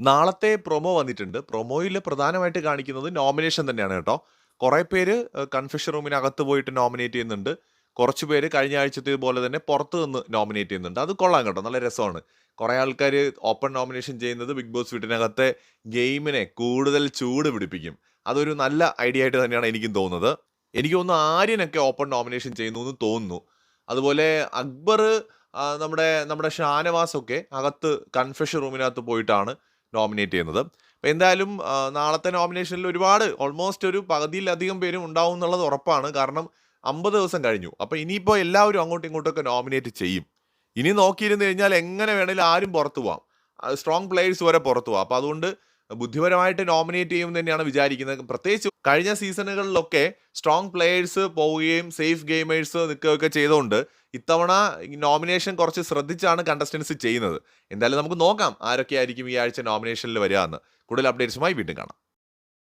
നാളത്തെ പ്രൊമോ വന്നിട്ടുണ്ട്. പ്രൊമോയിൽ പ്രധാനമായിട്ട് കാണിക്കുന്നത് നോമിനേഷൻ തന്നെയാണ് കേട്ടോ. കുറേ പേര് കൺഫ്യൂഷൻ റൂമിനകത്ത് പോയിട്ട് നോമിനേറ്റ് ചെയ്യുന്നുണ്ട്. കുറച്ച് പേര് കഴിഞ്ഞ ആഴ്ചത്തെ പോലെ തന്നെ പുറത്ത് നിന്ന് നോമിനേറ്റ് ചെയ്യുന്നുണ്ട്. അത് കൊള്ളാം കേട്ടോ. നല്ല രസമാണ്. കുറേ ആൾക്കാർ ഓപ്പൺ നോമിനേഷൻ ചെയ്യുന്നത് ബിഗ് ബോസ് വീട്ടിനകത്തെ ഗെയിമിനെ കൂടുതൽ ചൂട് പിടിപ്പിക്കും. അതൊരു നല്ല ഐഡിയ ആയിട്ട് തന്നെയാണ് എനിക്കും തോന്നുന്നത്. എനിക്ക് തോന്നുന്നു ആര്യനൊക്കെ ഓപ്പൺ നോമിനേഷൻ ചെയ്യുന്നു എന്ന് തോന്നുന്നു. അതുപോലെ അക്ബർ നമ്മുടെ നമ്മുടെ ഷാനവാസൊക്കെ അകത്ത് കൺഫെഷൻ റൂമിനകത്ത് പോയിട്ടാണ് നോമിനേറ്റ് ചെയ്യുന്നത്. അപ്പോൾ എന്തായാലും നാളത്തെ നോമിനേഷനിൽ ഒരുപാട് ഓൾമോസ്റ്റ് ഒരു പകുതിയിലധികം പേരും ഉണ്ടാവും എന്നുള്ളത് ഉറപ്പാണ്. കാരണം 50 ദിവസം കഴിഞ്ഞു. അപ്പോൾ ഇനിയിപ്പോൾ എല്ലാവരും അങ്ങോട്ടും ഇങ്ങോട്ടൊക്കെ നോമിനേറ്റ് ചെയ്യും. ഇനി നോക്കിയിരുന്നു കഴിഞ്ഞാൽ എങ്ങനെ വേണേലും ആരും പുറത്തു പോവാം. സ്ട്രോങ് പ്ലേയേഴ്സ് വരെ പുറത്തു പോവാം. അപ്പോൾ അതുകൊണ്ട് ബുദ്ധിപരമായിട്ട് നോമിനേറ്റ് ചെയ്യും തന്നെയാണ് വിചാരിക്കുന്നത്. പ്രത്യേകിച്ച് കഴിഞ്ഞ സീസണുകളിലൊക്കെ സ്ട്രോങ് പ്ലേയേഴ്സ് പോവുകയും സേഫ് ഗെയിമേഴ്സ് നിൽക്കുകയൊക്കെ ചെയ്തുകൊണ്ട് ഇത്തവണ നോമിനേഷൻ കുറച്ച് ശ്രദ്ധിച്ചാണ് കണ്ടസ്റ്റൻസ് ചെയ്യുന്നത്. എന്തായാലും നമുക്ക് നോക്കാം ആരൊക്കെ ആയിരിക്കും ഈ ആഴ്ച നോമിനേഷനിൽ വരിക എന്ന്. കൂടുതൽ അപ്ഡേറ്റ്സുമായി വീണ്ടും കാണാം.